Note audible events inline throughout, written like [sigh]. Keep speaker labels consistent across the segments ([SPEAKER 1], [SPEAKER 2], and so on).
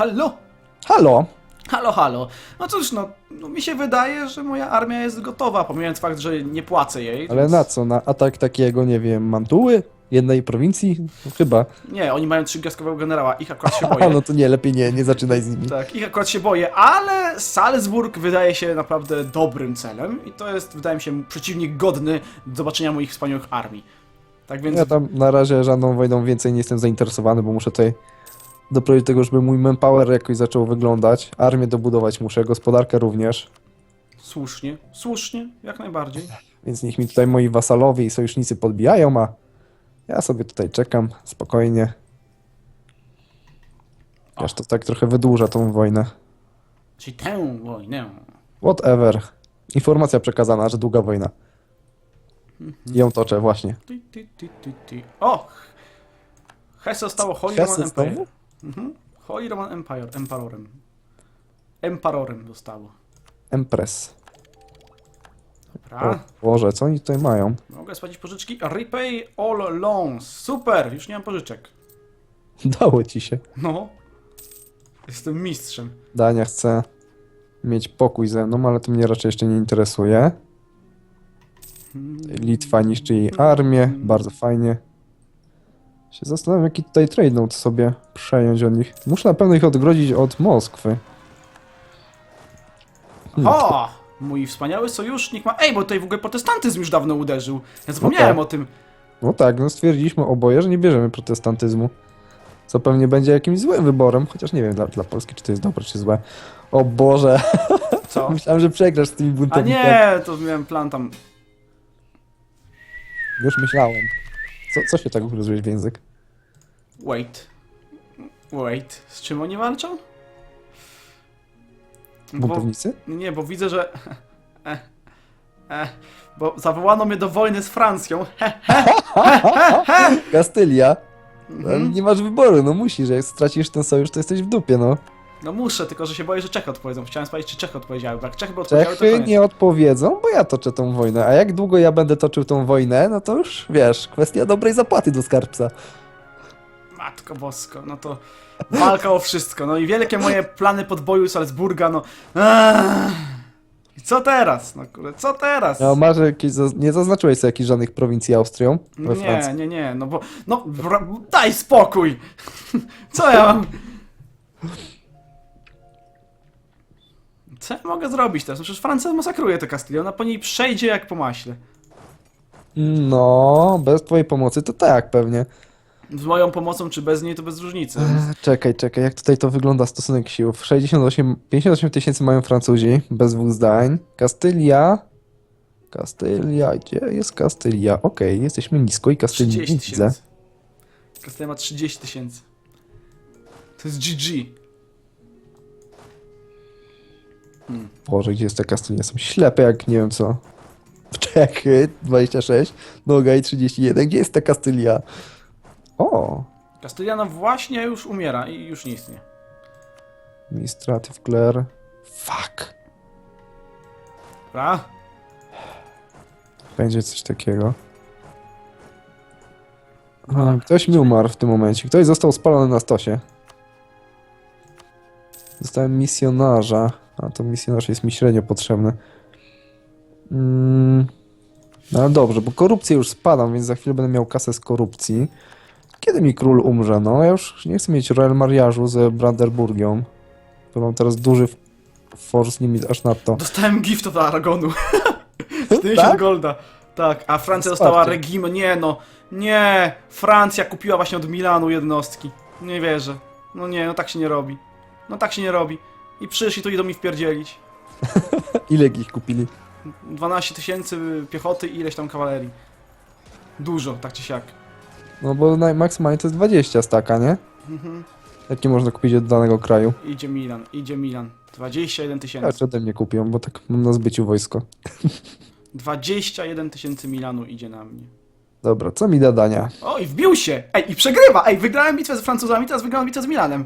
[SPEAKER 1] Hallo?
[SPEAKER 2] Halo!
[SPEAKER 1] Halo, halo. No cóż, no, no mi się wydaje, że moja armia jest gotowa, pomijając fakt, że nie płacę jej.
[SPEAKER 2] Ale
[SPEAKER 1] więc-
[SPEAKER 2] na co? Na atak takiego, nie wiem, Mantuły? Jednej prowincji? No, chyba.
[SPEAKER 1] Nie, oni mają trzygwiazdkowego generała, ich akurat się
[SPEAKER 2] A [laughs]
[SPEAKER 1] boję.
[SPEAKER 2] no to nie, lepiej nie, nie zaczynaj z nimi.
[SPEAKER 1] Tak, ich akurat się boję, ale Salzburg wydaje się naprawdę dobrym celem i to jest, wydaje mi się, przeciwnik godny zobaczenia moich wspaniałych armii. Tak więc...
[SPEAKER 2] Ja tam na razie żadną wojną więcej nie jestem zainteresowany, bo muszę tutaj doprowadzić do tego, żeby mój manpower jakoś zaczął wyglądać. Armię dobudować muszę, gospodarkę również.
[SPEAKER 1] Słusznie, słusznie, jak najbardziej.
[SPEAKER 2] Więc niech mi tutaj moi wasalowie i sojusznicy podbijają, a ja sobie tutaj czekam spokojnie. Aż to tak trochę wydłuża tą wojnę.
[SPEAKER 1] Czyli tę wojnę.
[SPEAKER 2] Whatever. Informacja przekazana, że długa wojna. I ją toczę, właśnie.
[SPEAKER 1] Ty, ty, ty, ty, ty. O! Hesse zostało Holy
[SPEAKER 2] Hesse
[SPEAKER 1] Roman Empire.
[SPEAKER 2] znowu?
[SPEAKER 1] Mhm. Holy Roman Empire, Emperorem. Emperorem zostało.
[SPEAKER 2] Empress. O
[SPEAKER 1] Dobra.
[SPEAKER 2] Boże, co oni tutaj mają?
[SPEAKER 1] Mogę spłacić pożyczki. Repay all loans. Super! Już nie mam pożyczek. [laughs]
[SPEAKER 2] Dało ci się.
[SPEAKER 1] No. Jestem mistrzem.
[SPEAKER 2] Dania chce mieć pokój ze mną, ale to mnie raczej jeszcze nie interesuje. Litwa niszczy jej armię, bardzo fajnie. Się zastanawiam, jaki tutaj trade note sobie przejąć od nich. Muszę na pewno ich odgrodzić od Moskwy. Hmm.
[SPEAKER 1] O! Mój wspaniały sojusznik ma... Ej, bo tutaj w ogóle protestantyzm już dawno uderzył. Ja zapomniałem
[SPEAKER 2] tak.
[SPEAKER 1] o tym.
[SPEAKER 2] No tak, no stwierdziliśmy oboje, że nie bierzemy protestantyzmu. Co pewnie będzie jakimś złym wyborem, chociaż nie wiem dla, dla Polski, czy to jest dobre, czy złe. O Boże,
[SPEAKER 1] Co? [laughs]
[SPEAKER 2] myślałem, że przegrasz z tymi
[SPEAKER 1] A
[SPEAKER 2] buntownikami.
[SPEAKER 1] nie, to miałem plan tam...
[SPEAKER 2] Już myślałem. Co, co się tak ugryzłeś w język?
[SPEAKER 1] Wait. Wait. Z czym oni walczą? Bo,
[SPEAKER 2] Buntownicy?
[SPEAKER 1] nie, bo widzę, że... E, [laughs] e, bo zawołano mnie do wojny z Francją. [laughs] He,
[SPEAKER 2] Kastylia.
[SPEAKER 1] Mhm.
[SPEAKER 2] nie masz wyboru, no musisz, jak stracisz ten sojusz, to jesteś w dupie, no.
[SPEAKER 1] No muszę, tylko że się boję, że Czechy odpowiedzą. Chciałem sprawdzić, czy Czechy odpowiedziały. Bo jak Czechy by odpowiedziały, to
[SPEAKER 2] Czechy
[SPEAKER 1] koniec.
[SPEAKER 2] nie odpowiedzą, bo ja toczę tą wojnę. A jak długo ja będę toczył tą wojnę, no to już, wiesz, kwestia dobrej zapłaty do skarbca.
[SPEAKER 1] Matko bosko, no to walka o wszystko. No i wielkie moje plany podboju Salzburga, no. Eee. I co teraz? No kurde, co teraz?
[SPEAKER 2] No, masz jakieś, zaz- nie zaznaczyłeś sobie jakichś żadnych prowincji Austrią we
[SPEAKER 1] Nie,
[SPEAKER 2] Francji.
[SPEAKER 1] nie, nie, no bo. No, bra- daj spokój! [laughs] Co ja mam? Co ja mogę zrobić teraz? No przecież Francja masakruje tę Kastylię, ona po niej przejdzie jak po maśle.
[SPEAKER 2] No, bez twojej pomocy to tak pewnie.
[SPEAKER 1] Z moją pomocą czy bez niej to bez różnicy.
[SPEAKER 2] Czekaj, czekaj, jak tutaj to wygląda stosunek sił? 68, 58 tysięcy mają Francuzi, bez dwóch zdań. Kastylia... Kastylia, gdzie jest Kastylia? Okej, jesteśmy nisko i Kastylii
[SPEAKER 1] 30
[SPEAKER 2] nie widzę.
[SPEAKER 1] tysięcy. Kastylia ma 30 tysięcy. To jest GG.
[SPEAKER 2] Boże, gdzie jest ta Kastylia? Są ślepe jak nie wiem co. Czechy, 26, Nogaj 31, gdzie jest ta Kastylia? O,
[SPEAKER 1] Kastylia no właśnie już umiera i już nie istnieje.
[SPEAKER 2] Administrative Clare. Fuck.
[SPEAKER 1] Dobra?
[SPEAKER 2] Będzie coś takiego. A, ktoś mi umarł w tym momencie. Ktoś został spalony na stosie. Zostałem misjonarza. A to misjonarz jest mi średnio potrzebny. Mm. No ale dobrze, bo korupcję już spadam, więc za chwilę będę miał kasę z korupcji. Kiedy mi król umrze? No ja już nie chcę mieć royal mariażu z Brandenburgią. To mam teraz duży force limit aż nadto.
[SPEAKER 1] Dostałem gift od Aragonu. [laughs] 40
[SPEAKER 2] Tak?
[SPEAKER 1] golda. Tak, a Francja dostała Regimo. Nie no, nie. Francja kupiła właśnie od Milanu jednostki. Nie wierzę. No nie, no tak się nie robi. No tak się nie robi. I przyszli tu idą mi wpierdzielić. [laughs]
[SPEAKER 2] Ile ich kupili?
[SPEAKER 1] 12 tysięcy piechoty i ileś tam kawalerii. Dużo, tak czy siak.
[SPEAKER 2] No bo naj- maksymalnie to jest 20 staka, nie?
[SPEAKER 1] Mhm.
[SPEAKER 2] Jakie można kupić od danego kraju?
[SPEAKER 1] Idzie Milan, idzie Milan. 21
[SPEAKER 2] Ja
[SPEAKER 1] tysięcy.
[SPEAKER 2] czy ode mnie kupią, bo tak mam na zbyciu wojsko. [laughs] [laughs]
[SPEAKER 1] 21 tysięcy Milanu idzie na mnie.
[SPEAKER 2] Dobra, co mi da dania?
[SPEAKER 1] O, i wbił się! Ej, i przegrywa! Ej, wygrałem bitwę z Francuzami, teraz wygrałem bitwę z Milanem.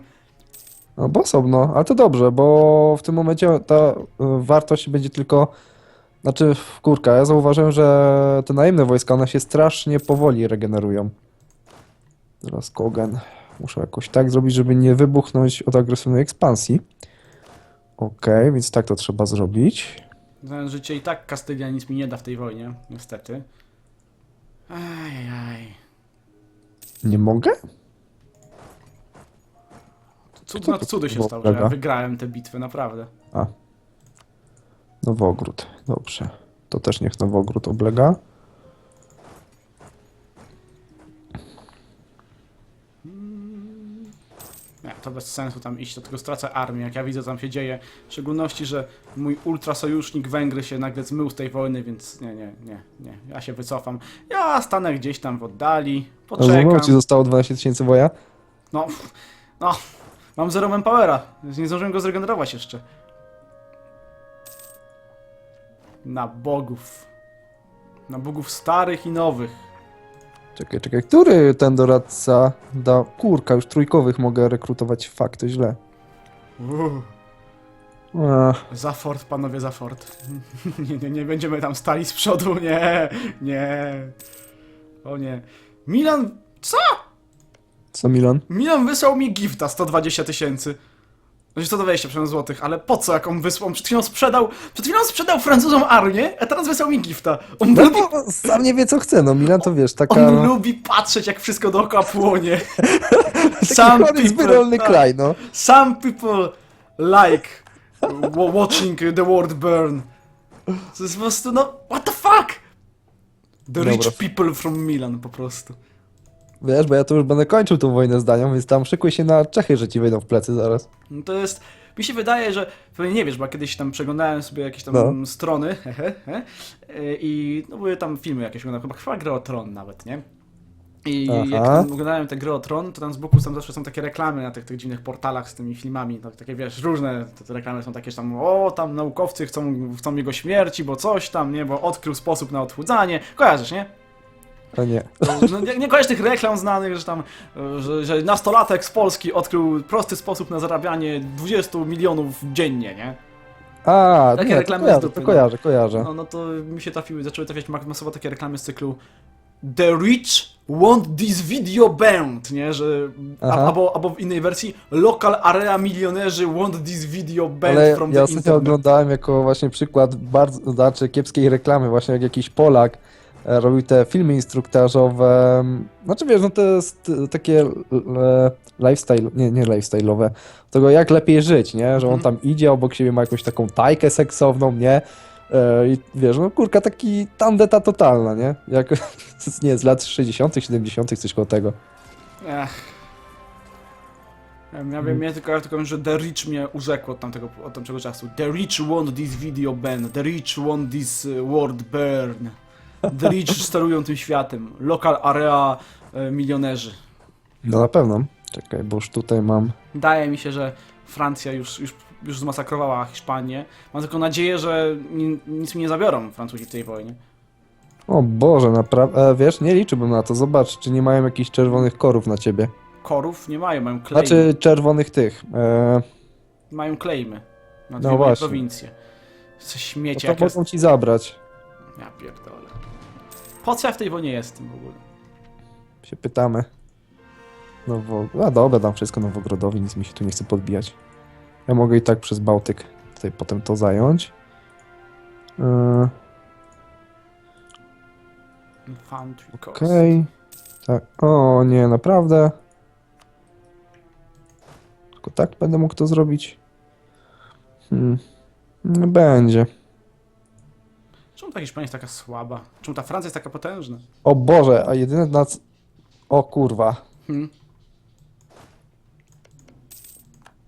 [SPEAKER 2] No bo osobno, ale to dobrze, bo w tym momencie ta y, wartość będzie tylko... Znaczy, w kurka, ja zauważyłem, że te najemne wojska, one się strasznie powoli regenerują. Teraz Kogan. Muszę jakoś tak zrobić, żeby nie wybuchnąć od agresywnej ekspansji. Okej, więc tak to trzeba zrobić.
[SPEAKER 1] Znając życie i tak Kastylia nic mi nie da w tej wojnie, niestety. Ajajaj.
[SPEAKER 2] Nie mogę?
[SPEAKER 1] Cud
[SPEAKER 2] to
[SPEAKER 1] cudy się stało, że ja wygrałem tę bitwę, naprawdę.
[SPEAKER 2] A. Nowogród, dobrze. To też niech Nowogród oblega.
[SPEAKER 1] Nie, to bez sensu tam iść, do tego stracę armię, jak ja widzę co tam się dzieje. W szczególności, że mój ultrasojusznik Węgry się nagle zmył z tej wojny, więc nie, nie, nie, nie. Ja się wycofam. Ja stanę gdzieś tam w oddali, poczekam.
[SPEAKER 2] Rozumiał, ci zostało 12 tysięcy woja?
[SPEAKER 1] No, no, mam zero manpowera. Nie zdążyłem go zregenerować jeszcze. Na bogów. Na bogów starych i nowych.
[SPEAKER 2] Czekaj, czekaj, który ten doradca da... Kurka, już trójkowych mogę rekrutować. Fakt, to źle.
[SPEAKER 1] Uuu.
[SPEAKER 2] Ach,
[SPEAKER 1] Za fort, panowie, za fort. [laughs] nie, nie, nie będziemy tam stali z przodu, nie, nie. O nie. Milan, co?
[SPEAKER 2] Co Milan?
[SPEAKER 1] Milan wysłał mi gifta 120 tysięcy. Znaczy 120 przepraszam, złotych, ale po co jak on wysłał? Przed chwilą sprzedał, przed chwilą sprzedał Francuzom armię, a teraz wysłał mi gifta. On
[SPEAKER 2] No
[SPEAKER 1] lubi,
[SPEAKER 2] bo sam nie wie co chce, no Milan to wiesz, taka...
[SPEAKER 1] on lubi patrzeć jak wszystko dookoła płonie.
[SPEAKER 2] Chory, wyrolny
[SPEAKER 1] tak.
[SPEAKER 2] kraj, no.
[SPEAKER 1] Some people like wa- watching the world burn. To jest po prostu, no, what the fuck? The
[SPEAKER 2] Dobra.
[SPEAKER 1] rich people from Milan po prostu.
[SPEAKER 2] Wiesz, bo ja to już będę kończył tą wojnę z Danią, więc tam szykuj się na Czechy, że ci wejdą w plecy zaraz.
[SPEAKER 1] No to jest, mi się wydaje, że, pewnie nie wiesz, bo ja kiedyś tam przeglądałem sobie jakieś tam
[SPEAKER 2] No.
[SPEAKER 1] strony, [laughs] he, i no były tam filmy jakieś, oglądałem, chyba, chyba Gry o Tron nawet, nie? I
[SPEAKER 2] Aha.
[SPEAKER 1] jak tam oglądałem te Gry o Tron, to tam z boku tam zawsze są takie reklamy na tych, tych dziwnych portalach z tymi filmami, no, takie wiesz, różne te, te reklamy są takie, że tam, o, tam naukowcy chcą, chcą jego śmierci, bo coś tam, nie, bo odkrył sposób na odchudzanie, kojarzysz, nie?
[SPEAKER 2] Nie.
[SPEAKER 1] No, nie, nie kojarzysz tych reklam znanych, że tam, że, że nastolatek z Polski odkrył prosty sposób na zarabianie 20 milionów dziennie, nie?
[SPEAKER 2] A,
[SPEAKER 1] Takie
[SPEAKER 2] nie, to
[SPEAKER 1] reklamy z
[SPEAKER 2] kojarzę,
[SPEAKER 1] dupy,
[SPEAKER 2] to
[SPEAKER 1] no.
[SPEAKER 2] kojarzę, kojarzę.
[SPEAKER 1] No, no to mi się trafiły, zaczęły trafiać ma- masowo takie reklamy z cyklu The rich want this video banned, nie? Że, a,
[SPEAKER 2] Aha.
[SPEAKER 1] albo, albo w innej wersji Local area milionerzy want this video banned
[SPEAKER 2] Ale
[SPEAKER 1] from
[SPEAKER 2] ja
[SPEAKER 1] the
[SPEAKER 2] ostatnio
[SPEAKER 1] internet.
[SPEAKER 2] oglądałem jako właśnie przykład bardzo, znaczy kiepskiej reklamy, właśnie jak jakiś Polak robił te filmy instruktażowe. Znaczy wiesz, no to jest e, takie e, lifestyle, nie, nie lifestyle'owe, tego jak lepiej żyć, nie? Że on
[SPEAKER 1] Mhm.
[SPEAKER 2] tam idzie, obok siebie ma jakąś taką tajkę seksowną, nie? E, I wiesz, no kurka, taki tandeta totalna, nie? Jak, [laughs] nie, z lat 60., 70., coś koło tego.
[SPEAKER 1] Ech. Ja, wiem, ja tylko, ja tylko wiem, że The Rich mnie urzekło od tamtego, od tamtego czasu. The Rich want this video ban. The Rich want this world burn. The Rich sterują tym światem. Local area e, milionerzy.
[SPEAKER 2] No na pewno. Czekaj, bo już tutaj mam...
[SPEAKER 1] Wydaje mi się, że Francja już, już, już zmasakrowała Hiszpanię. Mam tylko nadzieję, że ni, nic mi nie zabiorą Francuzi w tej wojnie.
[SPEAKER 2] O Boże, naprawdę, e, wiesz, nie liczyłbym na to. Zobacz, czy nie mają jakichś czerwonych korów na ciebie.
[SPEAKER 1] Korów nie mają, mają klejmy.
[SPEAKER 2] Znaczy czerwonych tych. E,
[SPEAKER 1] Mają klejmy. Na
[SPEAKER 2] No
[SPEAKER 1] dwie
[SPEAKER 2] właśnie.
[SPEAKER 1] prowincje. Co
[SPEAKER 2] no
[SPEAKER 1] śmiecie,
[SPEAKER 2] to
[SPEAKER 1] jak
[SPEAKER 2] mogą ci zabrać.
[SPEAKER 1] Ja pierdolę. Po co ja w tej wojnie jestem w ogóle?
[SPEAKER 2] Się pytamy. No bo, a dobra, dam wszystko Nowogrodowi, nic mi się tu nie chce podbijać. Ja mogę i tak przez Bałtyk tutaj potem to zająć. E,
[SPEAKER 1] Infantry Coast.
[SPEAKER 2] Okej. Tak. O nie, naprawdę. Tylko tak będę mógł to zrobić. Hmm. Będzie.
[SPEAKER 1] Czemu ta Hiszpania jest taka słaba? Czemu ta Francja jest taka potężna?
[SPEAKER 2] O Boże, a jedyne na... c- O kurwa.
[SPEAKER 1] Hmm?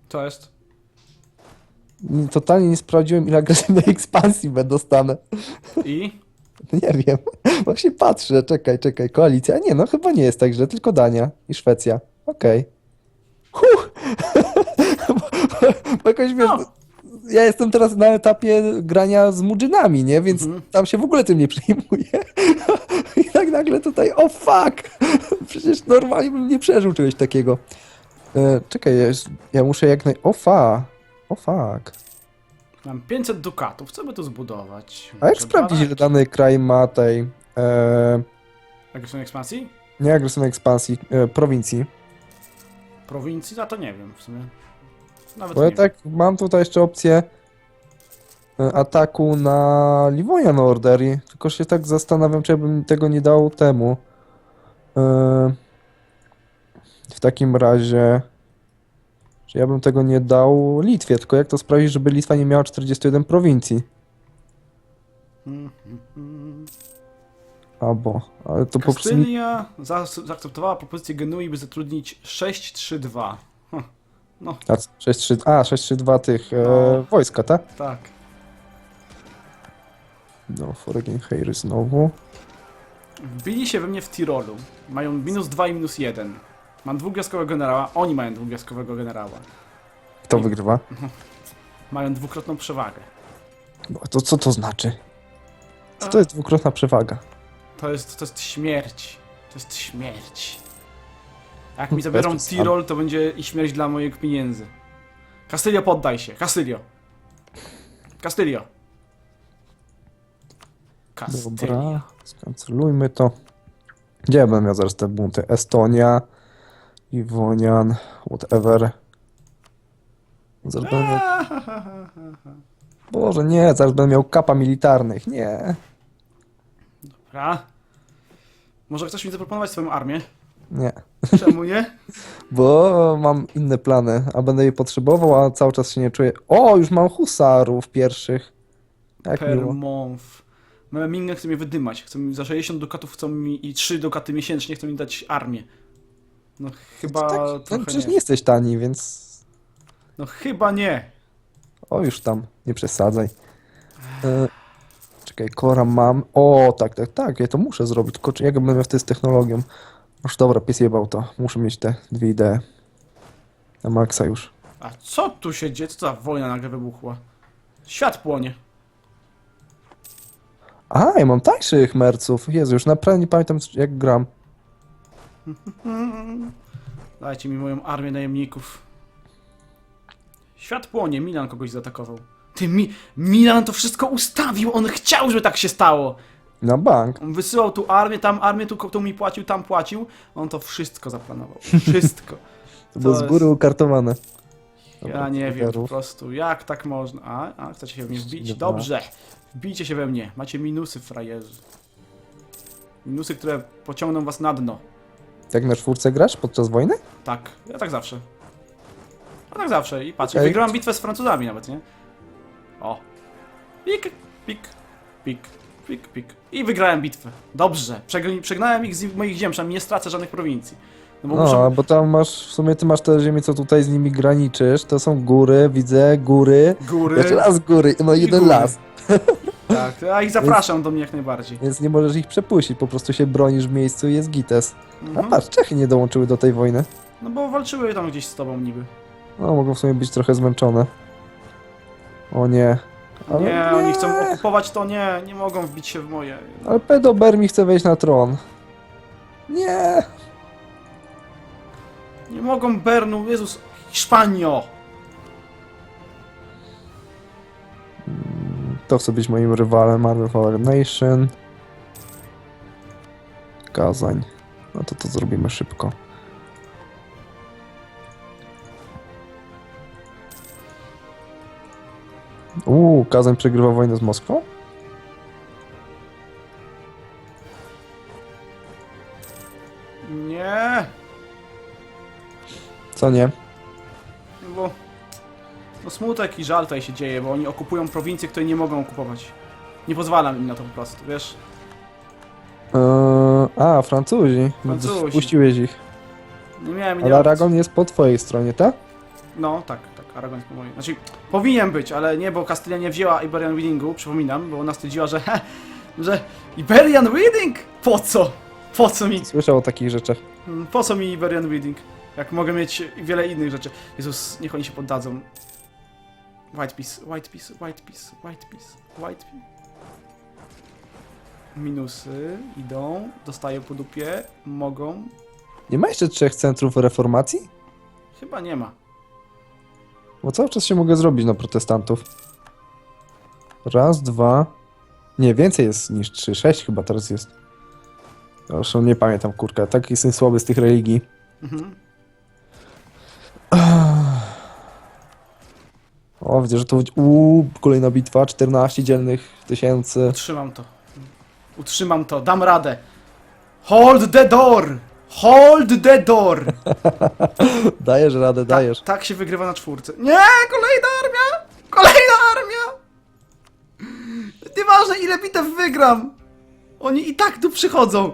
[SPEAKER 1] Co jest?
[SPEAKER 2] Totalnie nie sprawdziłem ile agresywnej [laughs] ekspansji będę dostanę.
[SPEAKER 1] I? [laughs]
[SPEAKER 2] Nie wiem. Właśnie patrzę, czekaj, czekaj. Koalicja. Nie, no chyba nie jest tak źle, tylko Dania i Szwecja. Okej. Huh! [laughs] Bo jakoś wiesz,
[SPEAKER 1] No.
[SPEAKER 2] Ja jestem teraz na etapie grania z mudzynami, nie? Więc
[SPEAKER 1] Mhm.
[SPEAKER 2] tam się w ogóle tym nie przejmuję. [laughs] I tak nagle tutaj, o fuck! [laughs] Przecież normalnie bym nie przeżył czegoś takiego. E, czekaj, ja, ja muszę jak naj... O fa! O fuck.
[SPEAKER 1] Mam 500 dukatów, co by tu zbudować?
[SPEAKER 2] A jak sprawdzić, ile
[SPEAKER 1] barak?
[SPEAKER 2] dany kraj ma tej... E,
[SPEAKER 1] Agresywnej ekspansji?
[SPEAKER 2] nie agresywnej ekspansji, e, prowincji?
[SPEAKER 1] prowincji, a to nie wiem w sumie. Nawet
[SPEAKER 2] Bo ja
[SPEAKER 1] wiem.
[SPEAKER 2] tak mam tutaj jeszcze opcję e, ataku na Livonian Order, tylko się tak zastanawiam, czy ja bym tego nie dał temu. E, W takim razie, czy ja bym tego nie dał Litwie, tylko jak to sprawić, żeby Litwa nie miała 41 prowincji?
[SPEAKER 1] Mm, mm, mm.
[SPEAKER 2] Albo, ale to po prostu... nie-
[SPEAKER 1] Kastylia za, zaakceptowała propozycję Genui, by zatrudnić 6-3-2. Hm,
[SPEAKER 2] A, 6-3, a, 6-3-2 tych e,
[SPEAKER 1] No.
[SPEAKER 2] wojska, tak?
[SPEAKER 1] Tak.
[SPEAKER 2] No, Foreign Heiry znowu.
[SPEAKER 1] Wbili się we mnie w Tirolu. Mają minus 2 i minus 1. Mam dwugwiazdkowego generała, oni mają dwugwiazdkowego generała.
[SPEAKER 2] Kto wygrywa? [laughs]
[SPEAKER 1] Mają dwukrotną przewagę.
[SPEAKER 2] Bo To co to znaczy? Co to jest dwukrotna przewaga?
[SPEAKER 1] To jest, to jest śmierć. To jest śmierć. Jak mi zabiorą. Tirol, to będzie i śmierć dla moich pieniędzy. Castylio, poddaj się. Castylio. Castylio. Castylio.
[SPEAKER 2] Dobra, skancelujmy to. Gdzie ja będę miał zaraz te bunty? Estonia, Iwonian, whatever. Zaraz będę miał... [laughs] Boże, nie, zaraz będę miał kapa militarnych, nie.
[SPEAKER 1] Dobra. Może chcesz mi zaproponować swoją armię?
[SPEAKER 2] Nie,
[SPEAKER 1] Czemu nie?
[SPEAKER 2] bo mam inne plany, a będę je potrzebował, a cały czas się nie czuję. O, już mam husarów pierwszych. Jak
[SPEAKER 1] Per
[SPEAKER 2] miło.
[SPEAKER 1] month. Memingę chce mnie wydymać. Chcą mi za 60 dukatów chcą mi i 3 dukaty miesięcznie chcą mi dać armię. No chyba
[SPEAKER 2] Tak, no,
[SPEAKER 1] trochę
[SPEAKER 2] przecież
[SPEAKER 1] nie.
[SPEAKER 2] nie jesteś tani, więc
[SPEAKER 1] No chyba nie.
[SPEAKER 2] O, już tam, nie przesadzaj. E, czekaj, Kora mam. O, tak, tak, tak, ja to muszę zrobić. Tylko czy jak ja będę miał wtedy z technologią? Już dobra, pies jebał to. Muszę mieć te dwie idee. Na maksa już.
[SPEAKER 1] A co tu się dzieje? Co za wojna nagle wybuchła? Świat płonie.
[SPEAKER 2] A, ja mam tańszych merców. Jezu, już naprawdę nie pamiętam jak gram. [laughs]
[SPEAKER 1] Dajcie mi moją armię najemników. Świat płonie, Milan kogoś zaatakował. Ty, Mi Milan to wszystko ustawił, on chciał, żeby tak się stało.
[SPEAKER 2] Na bank.
[SPEAKER 1] On wysyłał tu armię, tam armię, tu, tu mi płacił, tam płacił. On to wszystko zaplanował. Wszystko. [laughs]
[SPEAKER 2] To było z
[SPEAKER 1] jest-
[SPEAKER 2] góry ukartowane.
[SPEAKER 1] Ja nie wiem po prostu, jak tak można. A, a chcecie się we mnie wbić? Dobrze. Wbijcie się we mnie. Macie minusy, frajerzy. Minusy, które pociągną was na dno.
[SPEAKER 2] Jak na czwórce grasz podczas wojny?
[SPEAKER 1] Tak, ja tak zawsze. A tak zawsze. I patrz,
[SPEAKER 2] Okej.
[SPEAKER 1] wygrałam bitwę z Francuzami nawet, nie? O. Pik, pik, pik, pik, pik. I wygrałem bitwę. Dobrze. Przegnałem ich z moich ziem, przynajmniej nie stracę żadnych prowincji. No bo
[SPEAKER 2] No,
[SPEAKER 1] muszę...
[SPEAKER 2] bo tam masz, w sumie ty masz te ziemie, co tutaj z nimi graniczysz. To są góry, widzę, góry.
[SPEAKER 1] Góry.
[SPEAKER 2] Jeszcze raz góry, no
[SPEAKER 1] I
[SPEAKER 2] jeden
[SPEAKER 1] góry.
[SPEAKER 2] las. [laughs]
[SPEAKER 1] Tak, a ich zapraszam do mnie jak najbardziej.
[SPEAKER 2] Więc nie możesz ich przepuścić, po prostu się bronisz w miejscu i jest gites. A
[SPEAKER 1] Mhm.
[SPEAKER 2] patrz, Czechy nie dołączyły do tej wojny.
[SPEAKER 1] No bo walczyły tam gdzieś z tobą niby.
[SPEAKER 2] No, mogą w sumie być trochę zmęczone. O nie. Ale
[SPEAKER 1] Nie, oni chcą okupować to, nie, nie mogą wbić się w moje.
[SPEAKER 2] Ale pedober mi chce wejść na tron. Nie.
[SPEAKER 1] Nie mogą Bernu, Jezus, Hiszpanio!
[SPEAKER 2] To chce być moim rywalem, Army Power Nation. Kazań. No to to zrobimy szybko. Uuu, Kazań przegrywa wojnę z Moskwą?
[SPEAKER 1] Nie,
[SPEAKER 2] Co nie?
[SPEAKER 1] no bo... No smutek i żal tutaj się dzieje, bo oni okupują prowincje, które nie mogą okupować. Nie pozwalam im na to po prostu, wiesz?
[SPEAKER 2] Eee, a, Francuzi.
[SPEAKER 1] Francuzi.
[SPEAKER 2] Puściłeś ich.
[SPEAKER 1] Nie miałem
[SPEAKER 2] Ale Aragon jest po twojej stronie, tak?
[SPEAKER 1] No, tak, Aragon jest po mojej. Znaczy, powinien być, ale nie, bo Kastylia nie wzięła Iberian Readingu, przypominam, bo ona stwierdziła, że [laughs] że Iberian Reading? Po co? Po co mi,
[SPEAKER 2] Słyszał o takich rzeczach.
[SPEAKER 1] mm, po co mi Iberian Reading? Jak mogę mieć wiele innych rzeczy. Jezus, niech oni się poddadzą. White piece, white piece, white piece, white piece, white piece. Minusy idą, dostają po dupie, mogą.
[SPEAKER 2] Nie ma jeszcze trzech centrów reformacji?
[SPEAKER 1] Chyba nie ma.
[SPEAKER 2] Bo cały czas się mogę zrobić na protestantów. Raz, dwa. Nie, więcej jest niż trzy. Sześć chyba teraz jest. Zresztą nie pamiętam, kurka. Tak jestem słaby z tych religii.
[SPEAKER 1] Mhm.
[SPEAKER 2] O, widzę, że tu... Uuu, kolejna bitwa, 14 dzielnych tysięcy.
[SPEAKER 1] Utrzymam to. Utrzymam to, dam radę. Hold the door! Hold the door! [laughs]
[SPEAKER 2] Dajesz radę, dajesz.
[SPEAKER 1] Tak, się wygrywa na czwórce. Nie! Kolejna armia! Kolejna armia! Nieważne ile bitew wygram! Oni i tak tu przychodzą!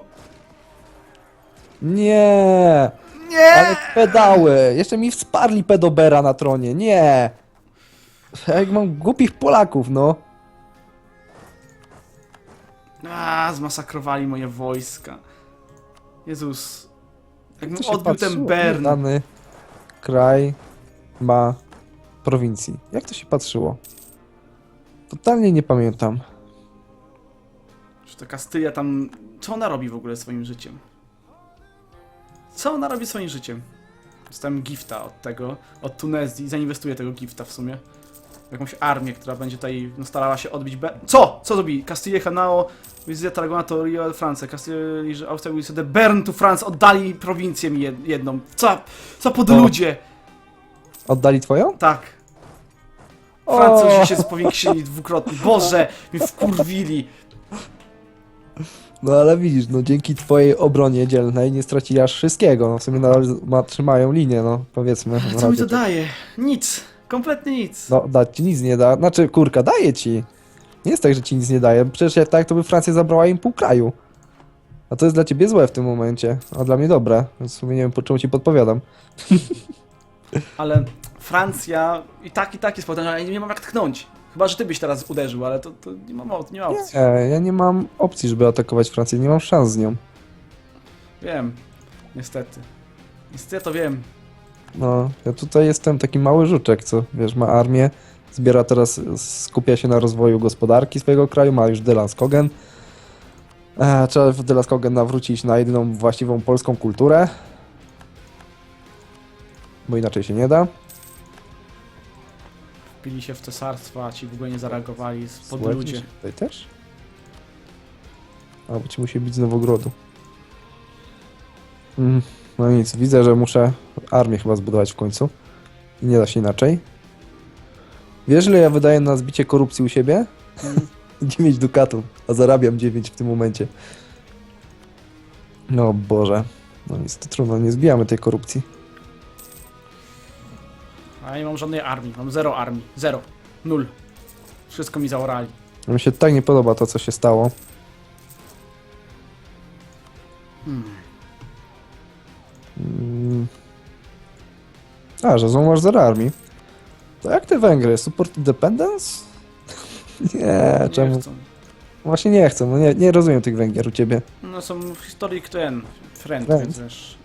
[SPEAKER 2] Nie!
[SPEAKER 1] Nie!
[SPEAKER 2] Ale pedały! Jeszcze mi wsparli pedobera na tronie, nie! Jak mam głupich Polaków, no.
[SPEAKER 1] A, zmasakrowali moje wojska. Jezus. Jakbym
[SPEAKER 2] To się
[SPEAKER 1] odbił
[SPEAKER 2] patrzyło,
[SPEAKER 1] ten Bern.
[SPEAKER 2] Dany kraj ma prowincji. Jak to się patrzyło? Totalnie nie pamiętam.
[SPEAKER 1] Że ta Kastylia tam... Co ona robi w ogóle swoim życiem? Co ona robi swoim życiem? Dostałem gifta od tego, od Tunezji. Zainwestuję tego gifta w sumie. Jakąś armię, która będzie tutaj no, starała się odbić Be... Co? Co zrobi? Castille Hanao, Wizyta Tarragona to Rio de France. Castille, Austria, Wizyta Bern to France. Oddali prowincję mi jed- jedną. Co? Co pod
[SPEAKER 2] O.
[SPEAKER 1] ludzie?
[SPEAKER 2] Oddali twoją?
[SPEAKER 1] Tak. Francuzi się spowiększyli dwukrotnie. Boże, mnie wkurwili.
[SPEAKER 2] No ale widzisz, no dzięki twojej obronie dzielnej nie stracili aż wszystkiego. No w sumie nadal ma, trzymają linię, no powiedzmy. na
[SPEAKER 1] Co mi to daje? Nic. Kompletnie nic.
[SPEAKER 2] No dać ci nic nie da. Znaczy, kurka, daje ci. Nie jest tak, że ci nic nie daje. Przecież jak tak, to by Francja zabrała im pół kraju. A to jest dla ciebie złe w tym momencie, a dla mnie dobre. Więc w sumie nie wiem, po czemu ci podpowiadam. [laughs]
[SPEAKER 1] Ale Francja i tak, i tak jest potężna, ale nie mam jak tknąć. Chyba, że ty byś teraz uderzył, ale to, to nie, ma, mo- nie ma opcji.
[SPEAKER 2] Nie, ja nie mam opcji, żeby atakować Francję. Nie mam szans z nią.
[SPEAKER 1] Wiem. Niestety. Niestety to wiem.
[SPEAKER 2] No, ja tutaj jestem taki mały żuczek, co wiesz, ma armię, zbiera teraz, skupia się na rozwoju gospodarki swojego kraju, ma już Delaskogen. E, trzeba w Delaskogen nawrócić na jedyną właściwą polską kulturę. Bo inaczej się nie da.
[SPEAKER 1] Wpili się w cesarstwa, ci w ogóle nie zareagowali spod
[SPEAKER 2] Słuchaj,
[SPEAKER 1] ludzie.
[SPEAKER 2] Tutaj też? A, bo ci musi być z Nowogrodu. Mm, no nic, widzę, że muszę armię chyba zbudować w końcu. I nie da się inaczej. Wiesz, ile ja wydaję na zbicie korupcji u siebie? [laughs]
[SPEAKER 1] Mm.
[SPEAKER 2] 9 dukatów, a zarabiam 9 w tym momencie. No Boże. No nic, to trudno, nie zbijamy tej korupcji.
[SPEAKER 1] A ja nie mam żadnej armii, mam zero armii. Zero. Nul. Wszystko mi zaorali.
[SPEAKER 2] Mi się tak nie podoba to, co się stało.
[SPEAKER 1] Hmm.
[SPEAKER 2] Mm. A, że masz zero armii. To jak te Węgry? Support independence? [laughs] nie,
[SPEAKER 1] Nie
[SPEAKER 2] czemu?
[SPEAKER 1] chcą.
[SPEAKER 2] Właśnie nie chcę, no nie, nie rozumiem tych Węgier u ciebie.
[SPEAKER 1] No są w historii ten, friend,
[SPEAKER 2] Friend.
[SPEAKER 1] więc wiesz,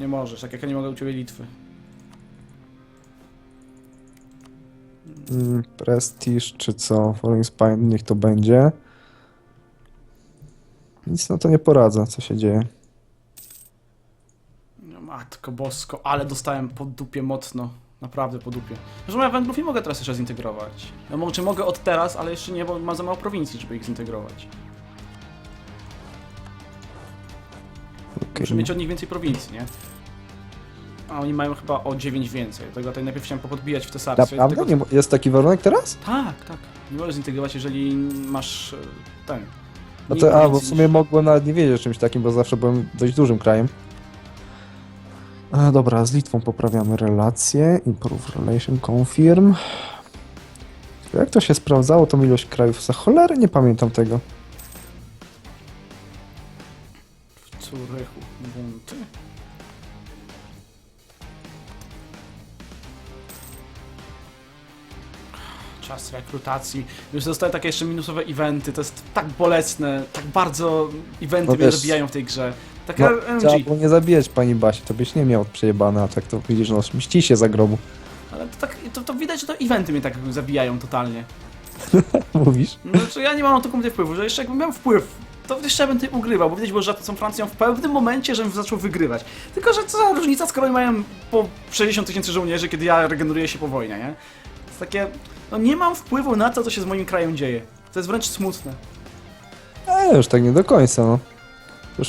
[SPEAKER 1] nie możesz, tak jak ja nie mogę u ciebie Litwy.
[SPEAKER 2] Mm, Prestige czy co? Foreign Spy, niech to będzie. Nic na to nie poradzę, co się dzieje.
[SPEAKER 1] Matko bosko, ale dostałem po dupie mocno. Naprawdę po dupie. Zresztą ja Węgrów nie mogę teraz jeszcze zintegrować. Ja może mogę od teraz, ale jeszcze nie, bo mam za mało prowincji, żeby ich zintegrować.
[SPEAKER 2] Okej.
[SPEAKER 1] Muszę mieć od nich więcej prowincji, nie? A oni mają chyba o 9 więcej, dlatego tutaj najpierw chciałem popodbijać w cesarstwie.
[SPEAKER 2] Naprawdę?
[SPEAKER 1] tylko-
[SPEAKER 2] Nie, mo- jest taki warunek teraz?
[SPEAKER 1] Tak, tak. Nie możesz zintegrować, jeżeli masz e, ten.
[SPEAKER 2] No to, a, bo w sumie mogłem nawet nie wiedzieć o czymś takim, bo zawsze byłem dość dużym krajem. Dobra, z Litwą poprawiamy relacje. Improve relation confirm. Jak to się sprawdzało, tą ilość krajów? Za cholerę nie pamiętam tego.
[SPEAKER 1] W Curychu bunty. Czas rekrutacji. Już zostały takie jeszcze minusowe eventy. To jest tak bolesne, tak bardzo eventy
[SPEAKER 2] No
[SPEAKER 1] mnie
[SPEAKER 2] wiesz-
[SPEAKER 1] zabijają w tej grze. Takie
[SPEAKER 2] No,
[SPEAKER 1] RNG.
[SPEAKER 2] trzeba było nie zabijać pani Basi, to byś nie miał przejebane, a tak to widzisz, no mści się za grobu. [laughs]
[SPEAKER 1] Ale to, tak, to, to widać, że to eventy mnie tak zabijają totalnie.
[SPEAKER 2] Mówisz?
[SPEAKER 1] No, że ja nie mam na to kompletnie wpływu, że jeszcze jakbym miał wpływ, to jeszcze bym tutaj ugrywał, bo widać było, że są Francją w pewnym momencie, żebym zaczął wygrywać. Tylko, że co za różnica, skoro oni mają po 60 tysięcy żołnierzy, kiedy ja regeneruję się po wojnie, nie? To jest takie, no nie mam wpływu na to, co się z moim krajem dzieje. To jest wręcz smutne.
[SPEAKER 2] E, już tak nie do końca, no.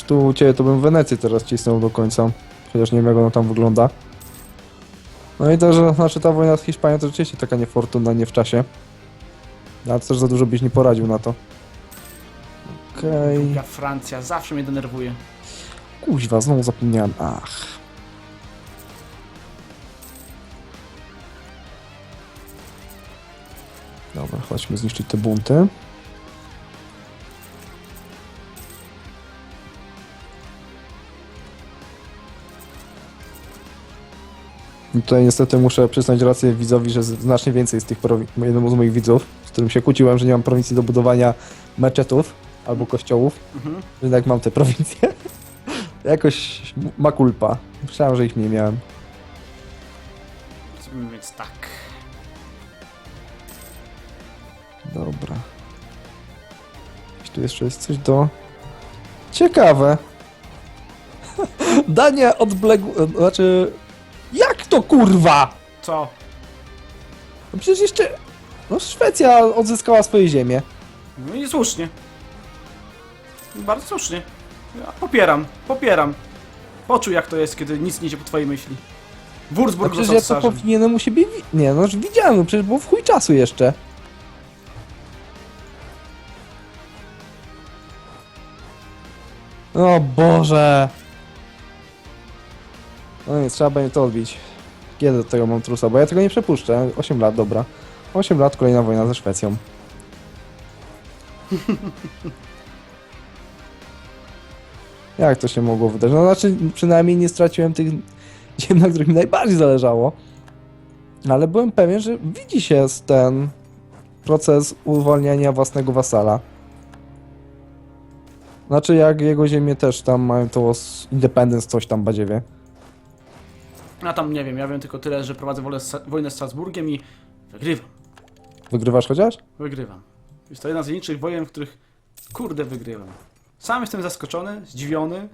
[SPEAKER 2] Tu u Ciebie to bym Wenecję teraz cisnął do końca. Chociaż nie wiem jak ona tam wygląda. No i to, że znaczy ta wojna z Hiszpanią to rzeczywiście taka niefortunna, nie w czasie. Ale też za dużo byś nie poradził na to. Okej.
[SPEAKER 1] Ja Francja zawsze mnie denerwuje.
[SPEAKER 2] Kuźwa, znowu zapomniałem. Ach. Dobra, chodźmy zniszczyć te bunty. Tutaj niestety muszę przyznać rację widzowi, że znacznie więcej z tych jednemu z moich widzów, z którym się kłóciłem, że nie mam prowincji do budowania meczetów albo kościołów,
[SPEAKER 1] Mhm.
[SPEAKER 2] jednak mam te prowincje. [laughs] Jakoś ma kulpa. Myślałem, że ich nie miałem.
[SPEAKER 1] Zrobimy więc tak.
[SPEAKER 2] Dobra. Tu jeszcze jest coś do... Ciekawe. [laughs] Dania odbległ... Znaczy... To kurwa?
[SPEAKER 1] Co?
[SPEAKER 2] No przecież jeszcze... No Szwecja odzyskała swoje ziemię.
[SPEAKER 1] No i słusznie. Bardzo słusznie. Ja popieram, popieram. Poczuj jak to jest, kiedy nic nie idzie po twojej myśli.
[SPEAKER 2] No
[SPEAKER 1] Wurzburg
[SPEAKER 2] przecież
[SPEAKER 1] został
[SPEAKER 2] ja to
[SPEAKER 1] cesarzem.
[SPEAKER 2] powinienem u siebie... Wi- nie, no już widziałem, no przecież było w chuj czasu jeszcze. O Boże! No nie, trzeba będzie to odbić. Kiedy do tego mam trusa? Bo ja tego nie przepuszczę. 8 lat, dobra. 8 lat, kolejna wojna ze Szwecją. [laughs] Jak to się mogło wydarzyć? No znaczy, przynajmniej nie straciłem tych ziem, na których mi najbardziej zależało. Ale byłem pewien, że widzi się ten proces uwalniania własnego wasala. Znaczy, jak jego ziemie też tam mają to Independence, coś tam badziewie.
[SPEAKER 1] Ja tam nie wiem, ja wiem tylko tyle, że prowadzę wolę z, wojnę z Salzburgiem i wygrywam.
[SPEAKER 2] Wygrywasz chociaż?
[SPEAKER 1] Wygrywam. Jest to jedna z nielicznych wojen, w których kurde wygrywam. Sam jestem zaskoczony, zdziwiony,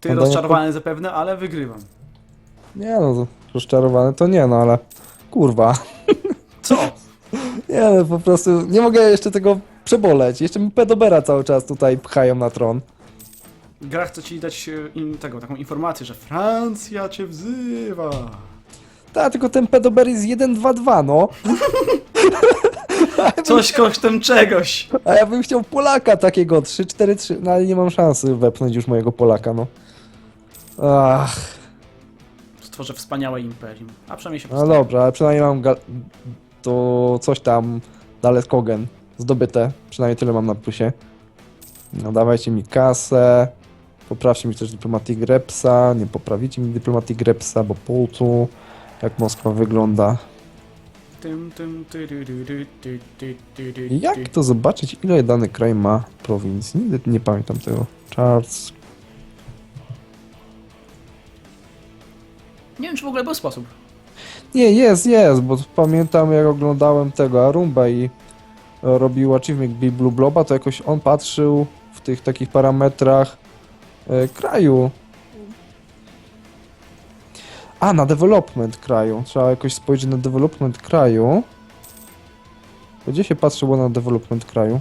[SPEAKER 1] ty
[SPEAKER 2] No bo-
[SPEAKER 1] rozczarowany zapewne, ale wygrywam.
[SPEAKER 2] Nie no, to rozczarowany to nie no, ale kurwa. [laughs]
[SPEAKER 1] Co?
[SPEAKER 2] Nie no, po prostu nie mogę jeszcze tego przeboleć. Jeszcze mi pedobera cały czas tutaj pchają na tron.
[SPEAKER 1] Gra chce ci dać e, in, tego, taką informację, że Francja cię wzywa.
[SPEAKER 2] Tak, tylko ten pedober jest 1-2-2, no. [laughs]
[SPEAKER 1] Coś kosztem czegoś.
[SPEAKER 2] A ja bym chciał Polaka takiego, 3-4-3, no ale nie mam szansy wepchnąć już mojego Polaka, no. Ach,
[SPEAKER 1] Stworzę wspaniałe imperium. A przynajmniej się
[SPEAKER 2] no
[SPEAKER 1] postaram.
[SPEAKER 2] dobrze, ale przynajmniej mam ga- to coś tam, Dalek Kogen, zdobyte, przynajmniej tyle mam na plusie. No dawajcie mi kasę, poprawcie mi też Diplomatic Repsa, nie poprawicie mi Diplomatic Repsa, bo po co, jak Moskwa wygląda.
[SPEAKER 1] Tym, tym, ty, ry, ry, ry, ty, ty, ty, ry,
[SPEAKER 2] I Jak to zobaczyć, ile dany kraj ma prowincji? Nigdy nie pamiętam tego. Charles.
[SPEAKER 1] Nie wiem, czy w ogóle był sposób.
[SPEAKER 2] Nie, jest, jest, bo pamiętam jak oglądałem tego Arumba i robił achievement Big Blue Bloba, to jakoś on patrzył w tych takich parametrach e, kraju. A, na development kraju. Trzeba jakoś spojrzeć na development kraju. Gdzie się patrzyło na development kraju?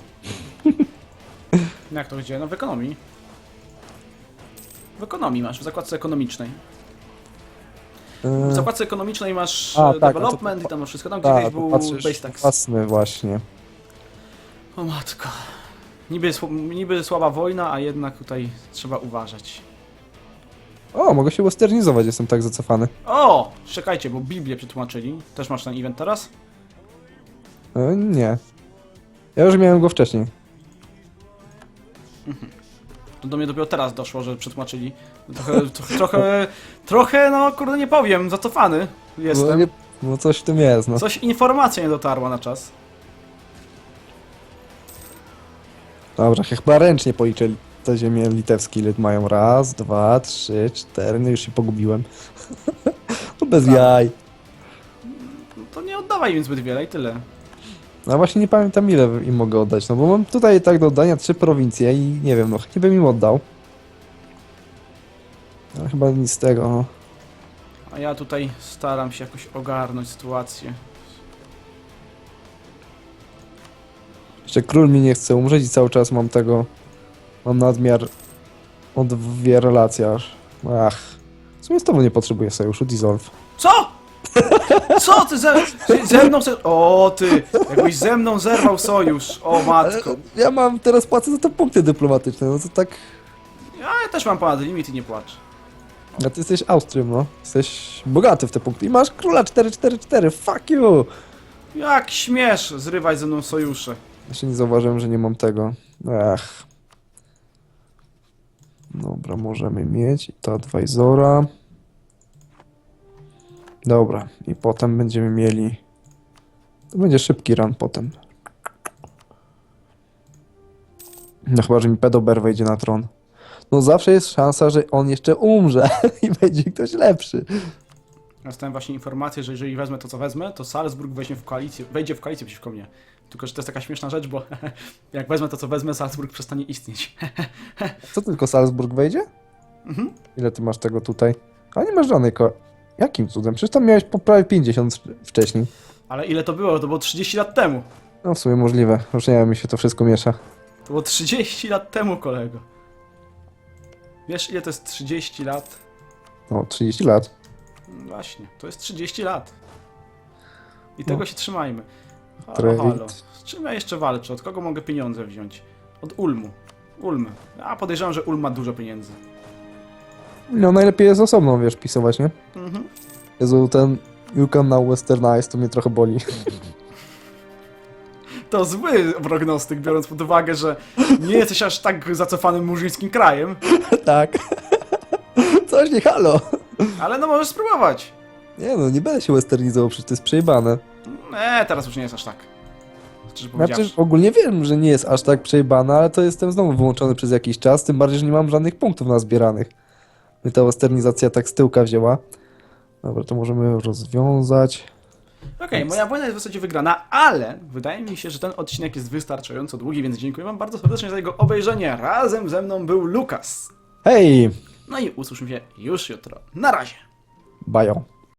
[SPEAKER 2] [laughs]
[SPEAKER 1] Jak to gdzie? No w ekonomii. W ekonomii masz, w zakładce ekonomicznej. W
[SPEAKER 2] E,
[SPEAKER 1] zakładce ekonomicznej masz
[SPEAKER 2] A,
[SPEAKER 1] e,
[SPEAKER 2] tak, a to-
[SPEAKER 1] development i tam masz wszystko. Tam gdzie
[SPEAKER 2] tak, to
[SPEAKER 1] był
[SPEAKER 2] patrzysz
[SPEAKER 1] base tax.
[SPEAKER 2] własny właśnie.
[SPEAKER 1] O matko. Niby, niby słaba wojna, a jednak tutaj trzeba uważać.
[SPEAKER 2] O, mogę się westernizować, jestem tak zacofany.
[SPEAKER 1] O! Czekajcie, bo Biblię przetłumaczyli. Też masz ten event teraz?
[SPEAKER 2] E, nie. Ja już miałem go wcześniej.
[SPEAKER 1] To do mnie dopiero teraz doszło, że przetłumaczyli. Trochę, [laughs] trochę, trochę, trochę, no kurde nie powiem, zacofany
[SPEAKER 2] No,
[SPEAKER 1] jestem.
[SPEAKER 2] nie, no coś w tym jest, no.
[SPEAKER 1] Coś informacja nie dotarła na czas.
[SPEAKER 2] Dobra, chyba ręcznie policzę te ziemie litewskie, ile mają. Raz, dwa, trzy, cztery, no już się pogubiłem. [laughs] no bez
[SPEAKER 1] Tak.
[SPEAKER 2] jaj.
[SPEAKER 1] No to nie oddawaj im zbyt wiele i tyle.
[SPEAKER 2] No właśnie nie pamiętam ile im mogę oddać, no bo mam tutaj tak do oddania trzy prowincje i nie wiem, no chętnie bym im oddał. Ale chyba nic z tego, no.
[SPEAKER 1] A ja tutaj staram się jakoś ogarnąć sytuację.
[SPEAKER 2] Jeszcze król mi nie chce umrzeć i cały czas mam tego... Mam nadmiar... O dwie relacje aż. Ach. W sumie z tobą nie potrzebuję sojuszu, dissolve.
[SPEAKER 1] Co? Co ty ze, ze- mną se... O ty! Jakbyś ze mną zerwał sojusz. O matko.
[SPEAKER 2] ja mam teraz płacę za te punkty dyplomatyczne, no to tak...
[SPEAKER 1] Ja też mam ponad limit i nie płacz.
[SPEAKER 2] A ty jesteś Austrią, no. Jesteś bogaty w te punkty i masz króla 444, fuck you!
[SPEAKER 1] Jak śmiesz zrywać ze mną sojusze.
[SPEAKER 2] Jeszcze nie zauważyłem, że nie mam tego. Ech. Dobra, możemy mieć i to advisora. Dobra, i potem będziemy mieli... To będzie szybki run potem. No chyba, że mi pedober wejdzie na tron. No zawsze jest szansa, że on jeszcze umrze [laughs] i będzie ktoś lepszy.
[SPEAKER 1] Dostałem właśnie informację, że jeżeli wezmę to, co wezmę, to Salzburg weźmie w koalicję, wejdzie w koalicję przeciwko mnie. Tylko, że to jest taka śmieszna rzecz, bo [laughs] jak wezmę to, co wezmę, Salzburg przestanie istnieć.
[SPEAKER 2] Co tylko Salzburg wejdzie?
[SPEAKER 1] Mhm.
[SPEAKER 2] Ile ty masz tego tutaj? A nie masz żadnej ko... Jakim cudem? Przecież tam miałeś po prawie 50 wcześniej.
[SPEAKER 1] Ale ile to było? To było 30 lat temu.
[SPEAKER 2] No w sumie możliwe. Już nie wiem, mi się to wszystko miesza.
[SPEAKER 1] To było 30 lat temu, kolego. Wiesz, ile to jest 30 lat?
[SPEAKER 2] No, 30 lat.
[SPEAKER 1] Właśnie, to jest 30 lat. I tego
[SPEAKER 2] No.
[SPEAKER 1] się trzymajmy. Halo, halo. Z czym ja jeszcze walczę? Od kogo mogę pieniądze wziąć? Od Ulmu. Ulmy. Ja podejrzewam, że Ulm ma dużo pieniędzy.
[SPEAKER 2] No najlepiej jest osobno, wiesz, pisować, nie?
[SPEAKER 1] Mhm.
[SPEAKER 2] Jezu, ten You Can Now Westernize to mnie trochę boli.
[SPEAKER 1] To zły prognostyk, biorąc pod uwagę, że nie jesteś aż tak zacofanym murzyńskim krajem, [laughs]
[SPEAKER 2] tak. Coś nie halo.
[SPEAKER 1] ale no możesz spróbować.
[SPEAKER 2] Nie no, nie będę się westernizował, przecież to jest przejebane.
[SPEAKER 1] Nie, teraz już nie jest aż tak.
[SPEAKER 2] Znaczy,
[SPEAKER 1] powiedziawszy.
[SPEAKER 2] ogólnie wiem, że nie jest aż tak przejebane, ale to jestem znowu wyłączony przez jakiś czas, tym bardziej, że nie mam żadnych punktów nazbieranych. Mnie ta westernizacja tak z tyłka wzięła. Dobra, to możemy rozwiązać.
[SPEAKER 1] Okej, moja wojna jest w zasadzie wygrana, ale wydaje mi się, że ten odcinek jest wystarczająco długi, więc dziękuję wam bardzo serdecznie za jego obejrzenie. Razem ze mną był Lukas.
[SPEAKER 2] Hej!
[SPEAKER 1] No i usłyszymy się już jutro. Na razie.
[SPEAKER 2] Bajo.